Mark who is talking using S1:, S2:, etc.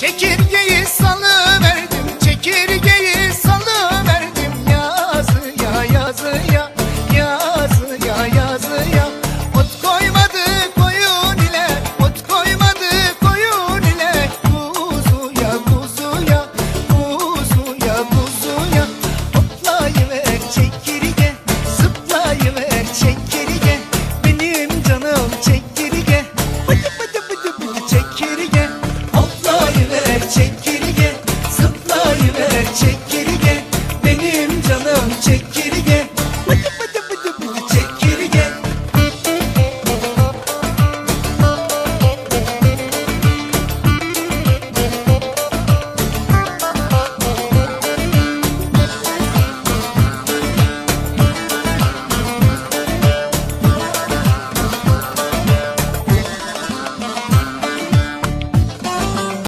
S1: Çekirgeyi çekirge